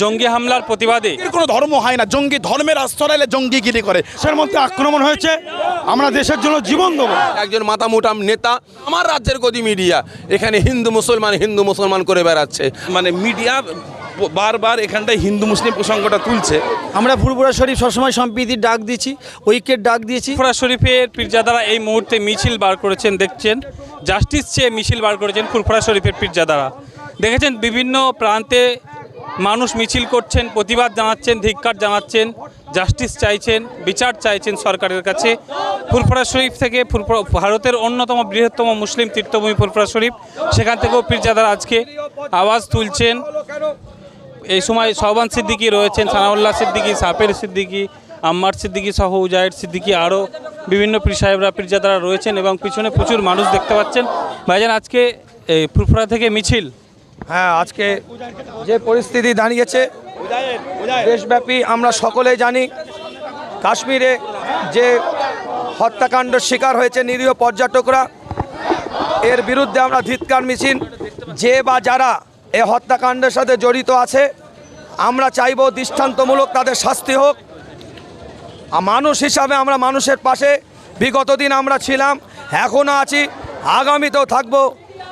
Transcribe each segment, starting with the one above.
জঙ্গি হামলার প্রতিবাদে। এর কোনো ধর্ম হয় না। জঙ্গি ধর্মের আশ্রয় এলে জঙ্গিগিরি করে। দেশের মধ্যে আক্রমণ হয়েছে। আমরা দেশের জন্য জীবন দেবো। একজন মাথা মোটাম নেতা আমার রাজ্যের গদি মিডিয়া এখানে হিন্দু মুসলমান হিন্দু মুসলমান করে বেড়াচ্ছে। মানে মিডিয়া বারবার এখানটায় হিন্দু মুসলিম প্রসঙ্গটা তুলছে। আমরা ফুরপুরা শরীফ সবসময় সম্প্রীতির ডাক দিয়েছি ঐক্যের ডাক দিয়েছি ফুরফুরা শরীফের পীরজাদারা এই মুহূর্তে মিছিল বার করেছেন দেখছেন? জাস্টিস চেয়ে মিছিল বার করেছেন ফুরফুরা শরীফের পীরজাদারা। দেখেছেন বিভিন্ন প্রান্তে মানুষ মিছিল করছেন, প্রতিবাদ জানাচ্ছেন, ধিক্কার জানাচ্ছেন, জাস্টিস চাইছেন, বিচার চাইছেন সরকারের কাছে। ফুরফুরা শরীফ থেকে ফুরফুরা, ভারতের অন্যতম বৃহত্তম মুসলিম তীর্থভূমি ফুরফুরা শরীফ, সেখান থেকেও পীরজাদারা আজকে আওয়াজ তুলছেন। এই সময় সহবান সিদ্দিকি রয়েছেন, সানাউল্লাহ সিদ্দিকি, সাপের সিদ্দিকি, আম্মার সিদ্দিকি সহ উজাহের সিদ্দিকি, আরও বিভিন্ন পীর সাহেবরা, পীরজাদারা রয়েছেন এবং পিছনে প্রচুর মানুষ দেখতে পাচ্ছেন। ভাইজান, আজকে ফুরফুরা থেকে মিছিল হ্যাঁ আজকে যে পরিস্থিতি দাঁড়িয়েছে, দেশব্যাপী আমরা সকলেই জানি, কাশ্মীরে যে হত্যাকাণ্ডের শিকার হয়েছে নিরীহ পর্যটকরা, এর বিরুদ্ধে আমরা ধিৎকার মিছিল, যে বা যারা এ হত্যাকাণ্ডের সাথে জড়িত আছে, আমরা চাইব দৃষ্টান্তমূলক তাদের শাস্তি হোক। মানুষ হিসাবে আমরা মানুষের পাশে, বিগত দিন আমরা ছিলাম এখনও আছি, আগামীতেও থাকব।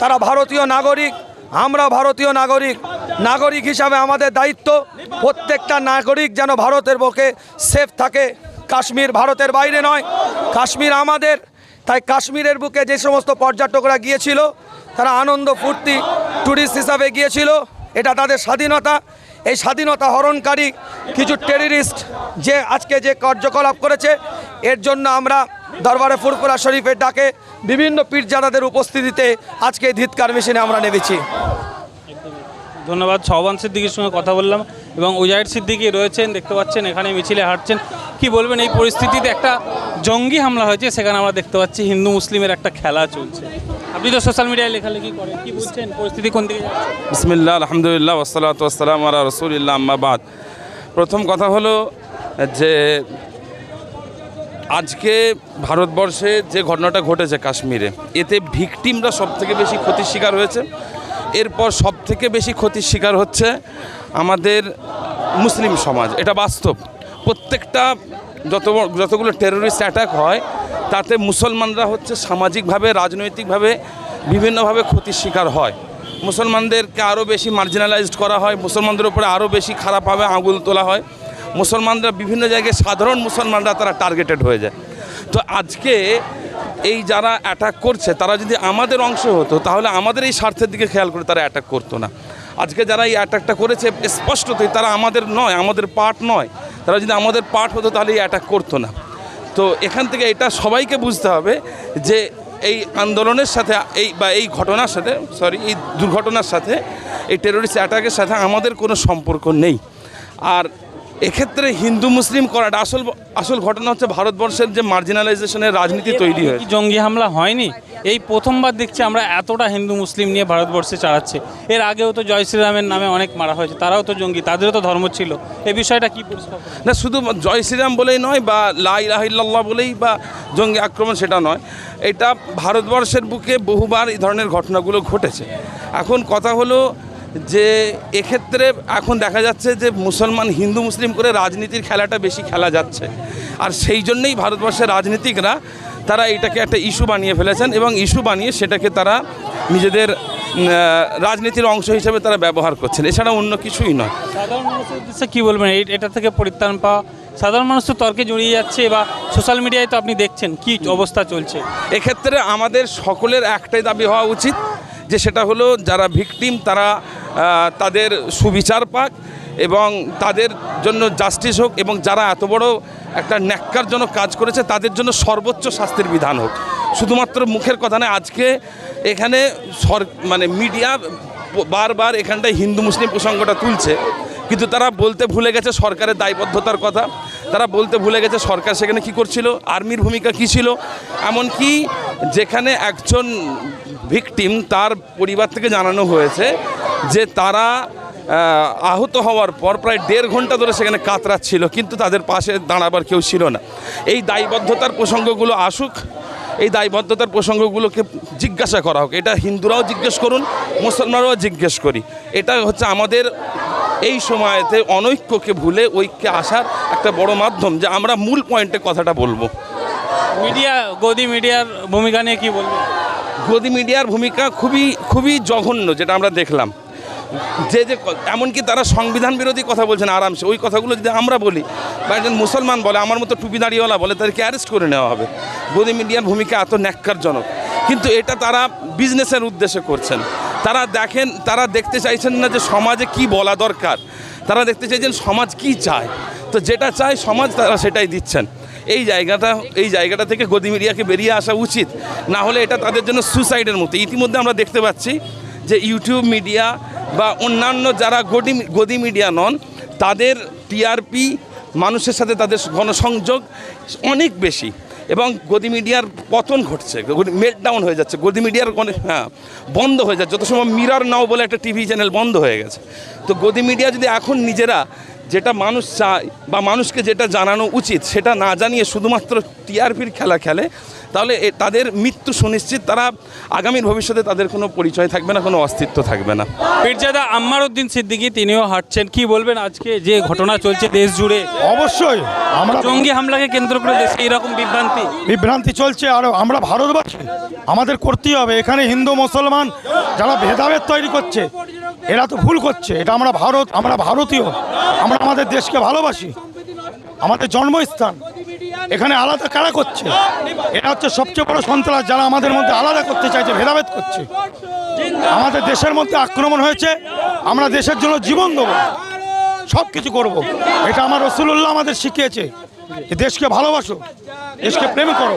তারা ভারতীয় নাগরিক আমরা ভারতীয় নাগরিক নাগরিক হিসাবে আমাদের দায়িত্ব প্রত্যেকটা নাগরিক যেন ভারতের বুকে সেফ থাকে। কাশ্মীর ভারতের বাইরে নয়, কাশ্মীর আমাদের। তাই কাশ্মীরের বুকে যে সমস্ত পর্যটকরা গিয়েছিল, তারা আনন্দ, ফুর্তি ট্যুরিস্ট হিসাবে গিয়েছিল। এটা তাদের স্বাধীনতা। এই স্বাধীনতা হরণকারী কিছু টেরিস্ট যে আজকে যে কার্যকলাপ করেছে, এর জন্য আমরা দরবারে ফুরফুরা শরীফের ডাকে বিভিন্ন পীরজাদাদের উপস্থিতিতে আজকে এই ধিৎকার মেশিনে আমরা নেমেছি। ধন্যবাদ সহবান সিদ্দিকির সঙ্গে কথা বললাম এবং উজাহির সিদ্দিকি রয়েছেন দেখতে পাচ্ছেন এখানে মিছিলে হাঁটছেন। কি বলবেন এই পরিস্থিতিতে একটা জঙ্গি হামলা হয়েছে সেখানে আমরা দেখতে পাচ্ছি হিন্দু মুসলিমের একটা খেলা চলছে। আপনি তো সোশ্যাল মিডিয়ায় লেখালেখি করেন কি বুঝছেন পরিস্থিতি কোন দিকে যাচ্ছে? বিসমিল্লাহ আলহামদুলিল্লাহ ওসালাত ওসালাম আলা রসুলিল্লাহ আম্মাবাদ প্রথম কথা হলো যে আজকে ভারতবর্ষে যে ঘটনাটা ঘটেছে কাশ্মীরে, এতে ভিকটিমরা সব থেকে বেশি ক্ষতির শিকার হয়েছে। এরপর সব থেকে বেশি ক্ষতির শিকার হচ্ছে আমাদের মুসলিম সমাজ, এটা বাস্তব। প্রত্যেকটা যত যতগুলো টেরোরিস্ট অ্যাটাক হয়, তাতে মুসলমানরা হচ্ছে সামাজিকভাবে, রাজনৈতিকভাবে বিভিন্নভাবে ক্ষতির শিকার হয়। মুসলমানদেরকে আরও বেশি মার্জিনালাইজড করা হয়, মুসলমানদের উপরে আরও বেশি খারাপভাবে আঙুল তোলা হয়। মুসলমানরা বিভিন্ন জায়গায় সাধারণ মুসলমানরা তারা টার্গেটেড হয়ে যায়। তো আজকে এই যারা অ্যাটাক করছে, তারা যদি আমাদের অংশ হতো, তাহলে আমাদের এই স্বার্থের দিকে খেয়াল করে তারা অ্যাটাক করতো না। আজকে যারা এই অ্যাটাকটা করেছে, স্পষ্টতই তারা আমাদের নয়, আমাদের পার্ট নয়। তারা যদি আমাদের পার্ট হতো, তাহলে এই অ্যাটাক করতো না। তো এখান থেকে এটা সবাইকে বুঝতে হবে যে এই আন্দোলনের সাথে, এই বা এই ঘটনার সাথে সরি এই দুর্ঘটনার সাথে, এই টেরোরিস্ট অ্যাটাকের সাথে আমাদের কোনো সম্পর্ক নেই। আর এক্ষেত্রে হিন্দু মুসলিম করাটা আসল আসল ঘটনা হচ্ছে ভারতবর্ষের যে মার্জিনালাইজেশনের রাজনীতি তৈরি হয়েছে। কি জঙ্গি হামলা হয়নি? এই প্রথমবার দেখছি আমরা এতটা হিন্দু মুসলিম নিয়ে ভারতবর্ষে চালাচ্ছে। এর আগেও তো জয় শ্রীরামের নামে অনেক মারা হয়েছে তারাও তো জঙ্গি তাদেরও তো ধর্ম ছিল। এই বিষয়টা কি না শুধু জয় শ্রীরাম বলেই নয় বা লাই রাহিল্লাহ বলেই বা জঙ্গি আক্রমণ সেটা নয় এটা ভারতবর্ষের বুকে বহুবার এই ধরনের ঘটনাগুলো ঘটেছে। এখন কথা হলো যে এক্ষেত্রে এখন দেখা যাচ্ছে যে মুসলমান হিন্দু মুসলিম করে রাজনীতির খেলাটা বেশি খেলা যাচ্ছে। আর সেই জন্যই ভারতবর্ষের রাজনীতিকরা তারা এটাকে একটা ইস্যু বানিয়ে ফেলেছেন এবং ইস্যু বানিয়ে সেটাকে তারা নিজেদের রাজনীতির অংশ হিসেবে তারা ব্যবহার করছেন। এছাড়া অন্য কিছুই নয়। সাধারণ মানুষের উদ্দেশ্যে কী বলবেন? এই এটা থেকে পরিত্রাণ পাওয়া সাধারণ মানুষ তো তর্কে জড়িয়ে যাচ্ছে বা সোশ্যাল মিডিয়ায় তো আপনি দেখছেন কি অবস্থা চলছে। এক্ষেত্রে আমাদের সকলের একটাই দাবি হওয়া উচিত যে সেটা হলো যারা ভিকটিম, তারা তাদের সুবিচার পাক এবং তাদের জন্য জাস্টিস হোক এবং যারা এত বড় একটা ন্যাক্কারজনক কাজ করেছে, তাদের জন্য সর্বোচ্চ শাস্তির বিধান হোক। শুধুমাত্র মুখের কথা নয়, আজকে এখানে সর মানে মিডিয়া বারবার এখানটায় হিন্দু মুসলিম প্রসঙ্গটা তুলছে, কিন্তু তারা বলতে ভুলে গেছে সরকারের দায়বদ্ধতার কথা। তারা বলতে ভুলে গেছে সরকার সেখানে কি করছিল, আর্মির ভূমিকা কি ছিল, এমনকি যেখানে একজন ভিকটিম তার পরিবার থেকে জানানো হয়েছে যে তারা আহত হওয়ার পর প্রায় দেড় ঘণ্টা ধরে সেখানে কাতরাচ্ছিল কিন্তু তাদের পাশে দাঁড়াবার কেউ ছিল না। এই দায়বদ্ধতার প্রসঙ্গগুলো আসুক, এই দায়বদ্ধতার প্রসঙ্গগুলোকে জিজ্ঞাসা করা হোক। এটা হিন্দুরাও জিজ্ঞেস করুন, মুসলমানরাও জিজ্ঞেস করি। এটা হচ্ছে আমাদের এই সময়তে অনৈক্যকে ভুলে ঐক্যে আসার একটা বড় মাধ্যম, যে আমরা মূল পয়েন্টে কথাটা বলব। মিডিয়া, গদি মিডিয়ার ভূমিকা নিয়ে কী বলবেন গদি মিডিয়ার ভূমিকা খুবই খুবই জঘন্য যেটা আমরা দেখলাম। যে যে, এমনকি তারা সংবিধান বিরোধী কথা বলছেন আরামসে। ওই কথাগুলো যদি আমরা বলি, বা একজন মুসলমান বলে, আমার মতো টুপি দাঁড়িয়েওয়ালা বলে, তাদেরকে অ্যারেস্ট করে নেওয়া হবে। গদি মিডিয়ার ভূমিকা এত ন্যাক্কারজনক। কিন্তু এটা তারা বিজনেসের উদ্দেশ্যে করছেন। তারা দেখেন, তারা দেখতে চাইছেন না যে সমাজে কি বলা দরকার। তারা দেখতে চাইছেন সমাজ কি চায়। তো যেটা চায় সমাজ, তারা সেটাই দিচ্ছেন। এই জায়গাটা এই জায়গাটা থেকে গদি মিডিয়াকে বেরিয়ে আসা উচিত। না হলে এটা তাদের জন্য সুসাইডের মতো ইতিমধ্যে আমরা দেখতে পাচ্ছি যে ইউটিউব মিডিয়া বা অন্যান্য যারা গদি গদি মিডিয়া নন, তাদের টিআরপি মানুষের সাথে তাদের গণসংযোগ অনেক বেশি এবং গদি মিডিয়ার পতন ঘটছে। মেট ডাউন হয়ে যাচ্ছে। গদি মিডিয়ার হ্যাঁ বন্ধ হয়ে যাচ্ছে। যত সময় মিরর নাও বলে একটা টিভি চ্যানেল বন্ধ হয়ে গেছে। তো গদি মিডিয়া যদি এখন নিজেরা যেটা মানুষ চায় বা মানুষকে যেটা জানানো উচিত, সেটা না জানিয়ে শুধুমাত্র টিআরপির খেলা খেলে তাহলে এ- তাদের মৃত্যু সুনিশ্চিত তারা আগামীর ভবিষ্যতে তাদের কোনো পরিচয় থাকবে না কোনো অস্তিত্ব থাকবে না। পীরজাদা আম্মার উদ্দিন সিদ্দিকী তিনিও হাঁটছেন। কি বলবেন আজকে যে ঘটনা চলছে দেশ জুড়ে? অবশ্যই আমরা জঙ্গি হামলাকে কেন্দ্র করে দেশে এইরকম বিভ্রান্তি? বিভ্রান্তি চলছে আর আমরা ভারতবাসী আমাদের করতেই হবে। এখানে হিন্দু মুসলমান যারা ভেদাভেদ তৈরি করছে এরা তো ভুল করছে। এটা আমরা ভারত আমরা ভারতীয় আমরা আমাদের দেশকে ভালোবাসি। আমাদের জন্মস্থান এখানে আলাদা কারা করছে? এটা হচ্ছে সবচেয়ে বড় সন্ত্রাস যারা আমাদের মধ্যে আলাদা করতে চাইছে, ভেদাভেদ করছে। আমাদের দেশের মধ্যে আক্রমণ হয়েছে, আমরা দেশের জন্য জীবন দেবো সব কিছু করব। এটা আমার রসুল্লাহ আমাদের শিখিয়েছে দেশকে ভালোবাসো, দেশকে প্রেম করো।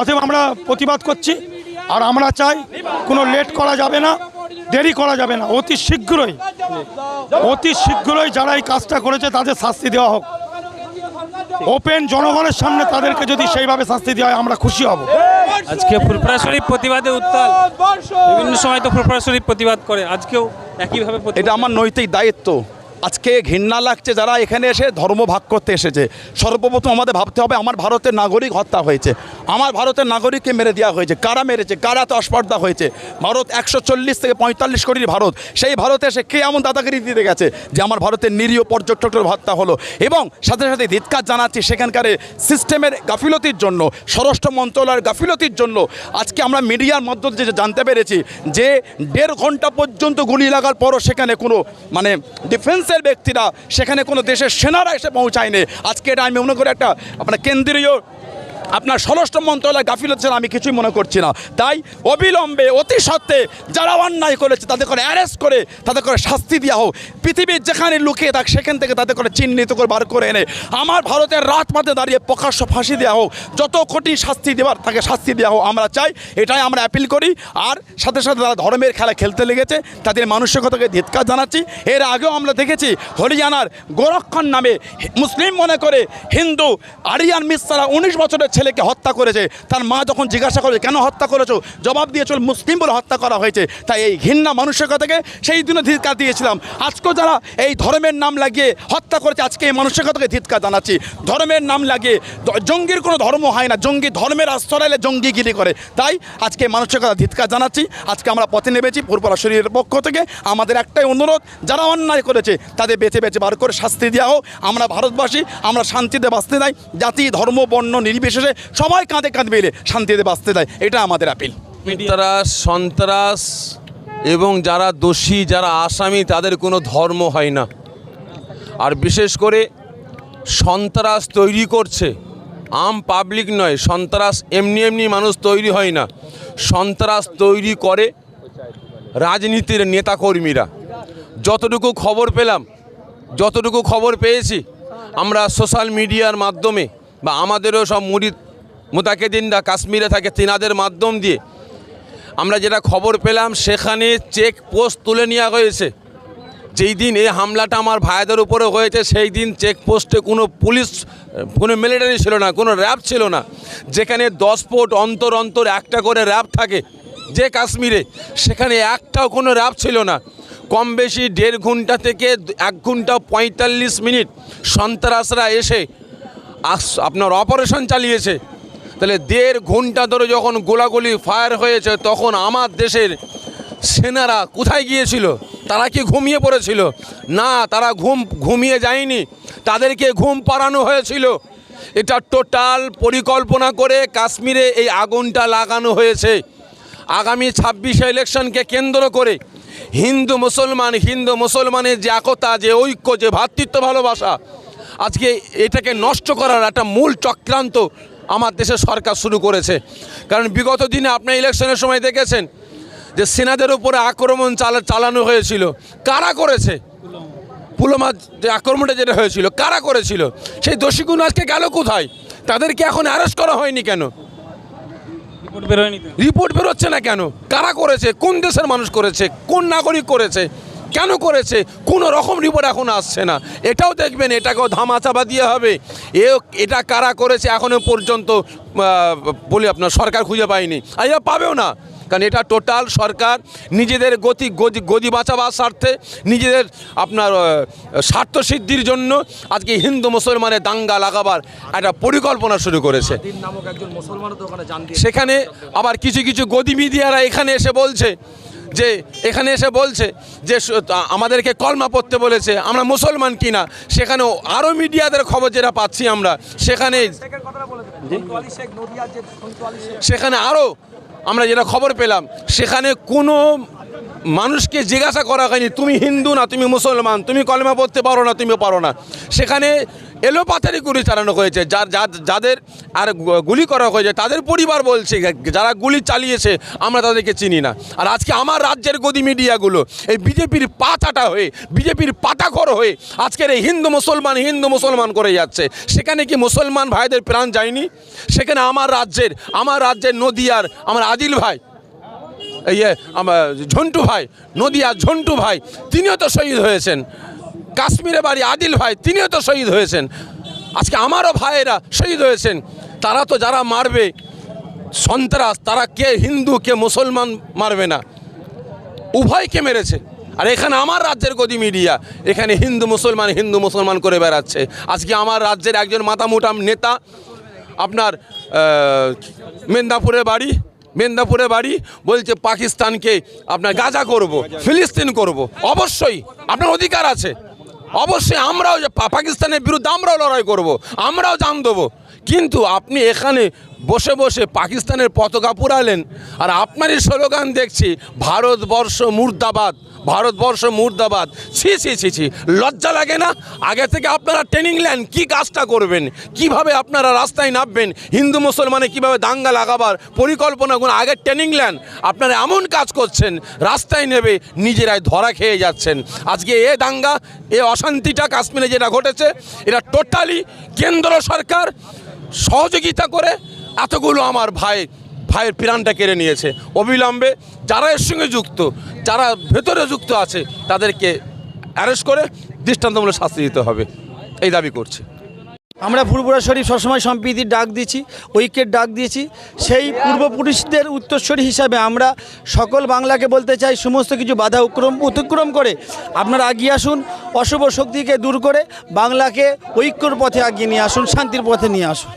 অতএব আমরা প্রতিবাদ করছি, আর আমরা চাই কোনো লেট করা যাবে না, দেরি করা যাবে না, অতি শীঘ্রই অতি শীঘ্রই যারা এই কাজটা করেছে তাদের শাস্তি দেওয়া হোক। ওপেন জনগণের সামনে তাদেরকে যদি সেইভাবে শাস্তি দেওয়া হয় আমরা খুশি হব। আজকে ফুলপুরা শরীফ প্রতিবাদে উত্তাল। বিভিন্ন সময় তো ফুলপুরা শরীফ প্রতিবাদ করে আজকেও একইভাবে এটা আমার নৈতিক দায়িত্ব। আজকে ঘৃণা লাগছে যারা এখানে এসে ধর্ম ভাগ করতে এসেছে। সর্বপ্রথম আমাদের ভাবতে হবে, আমার ভারতের নাগরিক হত্যা হয়েছে। আমার ভারতের নাগরিককে মেরে দেওয়া হয়েছে। কারা মেরেছে? কারা তো অস্পর্ধা হয়েছে? ভারত একশো চল্লিশ থেকে পঁয়তাল্লিশ কোটির ভারত। সেই ভারতে এসে কে এমন দাদাগিরি দিতে গেছে যে আমার ভারতের নিরীহ পর্যটকের হত্যা হলো? এবং সাথে সাথে ধিৎকার জানাচ্ছি সেখানকার সিস্টেমের গাফিলতির জন্য, স্বরাষ্ট্র মন্ত্রণালয়ের গাফিলতির জন্য। আজকে আমরা মিডিয়ার মাধ্যমে যে জানতে পেরেছি যে দেড় ঘণ্টা পর্যন্ত গুলি লাগার পরও সেখানে কোনো মানে ডিফেন্সের ব্যক্তিরা সেখানে কোনো দেশের সেনারা এসে পৌঁছায়নি। আজকে এটা আমি মনে করি একটা আপনার কেন্দ্রীয় আপনার স্বরাষ্ট্র মন্ত্রণালয় গাফিলত ছাড়া আমি কিছুই মনে করছি না। তাই অবিলম্বে, অতি সত্ত্বে যারা অন্যায় করেছে, তাদের করে অ্যারেস্ট করে, তাদের করে শাস্তি দেওয়া হোক। পৃথিবীর যেখানে লুকিয়ে থাক, সেখান থেকে তাদের করে চিহ্নিত করে বার করে এনে আমার ভারতের রাত মাঠে দাঁড়িয়ে প্রকাশ্য ফাঁসি দেওয়া হোক। যত কঠিন শাস্তি দেওয়ার তাকে শাস্তি দেওয়া হোক, আমরা চাই, এটাই আমরা অ্যাপিল করি। আর সাথে সাথে তারা ধর্মের খেলা খেলতে লেগেছে, তাদের মানসিকতাকে ধিৎকার জানাচ্ছি। এর আগেও আমরা দেখেছি, হরিয়ানার গোরক্ষণ নামে মুসলিম মনে করে হিন্দু আরিয়ান মিশ্রা উনিশ বছরের ছেলেকে হত্যা করেছে, তার মা যখন জিজ্ঞাসা করে কেন হত্যা করেছ? জবাব দিয়েছিল, মুসলিম বলে হত্যা করা হয়েছে। তাই এই ঘৃণা মানসিকতাকে সেই দিনও ধিৎকার দিয়েছিলাম। আজকেও যারা এই ধর্মের নাম লাগিয়ে হত্যা করেছে, আজকে এই মানসিকতাকে ধিৎকার জানাচ্ছি। ধর্মের নাম লাগিয়ে জঙ্গির কোনো ধর্ম হয় না। জঙ্গি ধর্মের আশ্রয় এলে জঙ্গিগিরি করে। তাই আজকে মানসিকতা ধিৎকার জানাচ্ছি। আজকে আমরা পথে নেমেছি পূর্বরা শরীরের পক্ষ থেকে। আমাদের একটাই অনুরোধ, যারা অন্যায় করেছে, তাদের বেছে বেছে বার করে শাস্তি দেওয়া হোক। আমরা ভারতবাসী, আমরা শান্তিতে বাঁচতে নাই জাতি, ধর্ম, বর্ণ, নির্বিশেষে সবাই কাঁধে কাঁধ মিলে শান্তিতে বাঁচতে দেয়। এটা আমাদের আপিল সন্ত্রাস সন্ত্রাস এবং যারা দোষী, যারা আসামি, তাদের কোনো ধর্ম হয় না। আর বিশেষ করে সন্ত্রাস তৈরি করছে। আম পাবলিক নয়, সন্ত্রাস এমনি এমনি মানুষ তৈরি হয় না। সন্ত্রাস তৈরি করে রাজনীতির নেতাকর্মীরা। যতটুকু খবর পেলাম, যতটুকু খবর পেয়েছি, আমরা সোশ্যাল মিডিয়ার মাধ্যমে বা আমাদেরও সব মুরিদ মোতাকেদিনরা কাশ্মীরে থাকে তিনাদের মাধ্যম দিয়ে। আমরা যেটা খবর পেলাম, সেখানে চেক পোস্ট তুলে নেওয়া হয়েছে। যেই দিন এই হামলাটা আমার ভাইদের উপরে হয়েছে, সেই দিন চেকপোস্টে কোনো পুলিশ, কোনো মিলিটারি ছিল না, কোনো র্যাব ছিল না। যেখানে দশ ফুট অন্তর অন্তর একটা করে র্যাব থাকে যে কাশ্মীরে, সেখানে একটাও কোনো র্যাব ছিল না। কম বেশি দেড় ঘণ্টা থেকে এক ঘণ্টা পঁয়তাল্লিশ মিনিট সন্ত্রাসরা এসে আপনার অপারেশন চালিয়েছে। তাহলে দেড় ঘণ্টা ধরে যখন গোলাগুলি ফায়ার হয়েছে, তখন আমার দেশের সেনারা কোথায় গিয়েছিল? তারা কি ঘুমিয়ে পড়েছিল? না, তারা ঘুম, ঘুমিয়ে যায়নি। তাদেরকে ঘুম পাড়ানো হয়েছিল। এটা টোটাল পরিকল্পনা করে কাশ্মীরে এই আগুনটা লাগানো হয়েছে। আগামী ছাব্বিশে ইলেকশনকে কেন্দ্র করে হিন্দু মুসলমান, হিন্দু মুসলমানের যে একতা, যে ঐক্য, যে ভ্রাতৃত্ব ভালোবাসা আজকে এটাকে নষ্ট করার একটা মূল চক্রান্ত আমার দেশের সরকার শুরু করেছে। কারণ বিগত দিনে আপনার ইলেকশনের সময় দেখেছেন যে সেনাদের উপরে আক্রমণ চালা চালানো হয়েছিল। কারা করেছে? পুলমা যে আক্রমণটা যেটা হয়েছিল কারা করেছিল? সেই দোষীগুলো আজকে গেল কোথায়? তাদেরকে এখন অ্যারেস্ট করা হয়নি কেন? রিপোর্ট বেরোচ্ছে না কেন? কারা করেছে? কোন দেশের মানুষ করেছে? কোন নাগরিক করেছে? কেন করেছে? কোনো রকম রিপোর্ট এখন আসছে না। এটাও দেখবেন এটাকেও ধামাচাপা দিয়ে হবে। এ এটা কারা করেছে এখনও পর্যন্ত বলি আপনার সরকার খুঁজে পায়নি। আর এরা পাবেও না। কারণ এটা টোটাল সরকার নিজেদের গতি গদি গদি বাঁচাবার স্বার্থে নিজেদের আপনার স্বার্থ সিদ্ধির জন্য আজকে হিন্দু মুসলমানের দাঙ্গা লাগাবার একটা পরিকল্পনা শুরু করেছে। সেখানে আবার কিছু কিছু গদি মিডিয়ারা এখানে এসে বলছে যে এখানে এসে বলছে যে আমাদেরকে কলমা পড়তে বলেছে আমরা মুসলমান কিনা সেখানে আরও মিডিয়াদের খবর যেটা পাচ্ছি আমরা সেখানে সেখানে আরও আমরা যেটা খবর পেলাম সেখানে কোনো মানুষকে জিজ্ঞাসা করা হয়নি, তুমি হিন্দু না, তুমি মুসলমান, তুমি কলমা পড়তে পারো না, তুমি পারো না। সেখানে এলোপাতারি গুলি চালানো হয়েছে, যার যাদের আর গুলি করা হয়েছে, তাদের পরিবার বলছে, যারা গুলি চালিয়েছে, আমরা তাদেরকে চিনি না। আর আজকে আমার রাজ্যের গদি মিডিয়াগুলো, এই বিজেপির পাতাটা হয়ে, বিজেপির পাতাখর হয়ে আজকের এই হিন্দু মুসলমান হিন্দু মুসলমান করে যাচ্ছে। সেখানে কি মুসলমান ভাইদের প্রাণ যায়নি? সেখানে আমার রাজ্যের আমার রাজ্যের নদিয়ার আমার আদিল ভাই এই যে আমার ঝন্টু ভাই নদিয়া ঝন্টু ভাই তিনিও তো শহীদ হয়েছেন। কাশ্মীরে বাড়ি আদিল ভাই তিনিও তো শহীদ হয়েছেন। আজকে আমারও ভাইয়েরা শহীদ হয়েছেন। তারা তো যারা মারবে সন্ত্রাস তারা কে হিন্দু কে মুসলমান মারবে না। উভয়কে মেরেছে। আর এখানে আমার রাজ্যের গদি মিডিয়া এখানে হিন্দু মুসলমান হিন্দু মুসলমান করে বেড়াচ্ছে। আজকে আমার রাজ্যের একজন মাতামুটাম নেতা আপনার আহ, মেদিনীপুরে বাড়ি মেদিনীপুরে বাড়ি বলছে, পাকিস্তানকে আপনার গাজা করব, ফিলিস্তিন করব। অবশ্যই, আপনার অধিকার আছে। অবশ্যই আমরাও পাকিস্তানের বিরুদ্ধে আমরাও লড়াই করব, আমরাও জান দেবো। কিন্তু আপনি এখানে বসে বসে পাকিস্তানের পতাকা পুরালেন। আর আপনারই স্লোগান দেখছি, ভারতবর্ষ মুর্দাবাদ ভারতবর্ষ মুর্দাবাদ। ছি ছি ছি ছি, লজ্জা লাগে না? আগে থেকে আপনারা ট্রেনিং নেন, কী কাজটা করবেন? কীভাবে আপনারা রাস্তায় নামবেন? হিন্দু, মুসলমানে কীভাবে দাঙ্গা লাগাবার পরিকল্পনাগুলো আগে ট্রেনিং নেন। আপনারা এমন কাজ করছেন, রাস্তায় নেবে, নিজেরাই ধরা খেয়ে যাচ্ছেন। আজকে এ দাঙ্গা, এ অশান্তিটা কাশ্মীরে যেটা ঘটেছে, এটা টোটালি কেন্দ্র সরকার সহযোগিতা করে এতগুলো আমার ভাই, ভাইয়ের প্রাণটা কেড়ে নিয়েছে। অবিলম্বে যারা এর সঙ্গে যুক্ত, যারা ভেতরে যুক্ত আছে, তাদেরকে অ্যারেস্ট করে দৃষ্টান্তমূলক শাস্তি দিতে হবে। এই দাবি করছে। আমরা ফুরপুরা শরীফ সবসময় সম্প্রীতির ডাক দিয়েছি, ঐক্যের ডাক দিয়েছি। সেই পূর্বপুরুষদের উত্তরস্বরী হিসাবে আমরা সকল বাংলাকে বলতে চাই, সমস্ত কিছু বাধা উক্রম অতিক্রম করে আপনারা এগিয়ে আসুন, অশুভ শক্তিকে দূর করে বাংলাকে ঐক্যর পথে এগিয়ে নিয়ে আসুন, শান্তির পথে নিয়ে আসুন।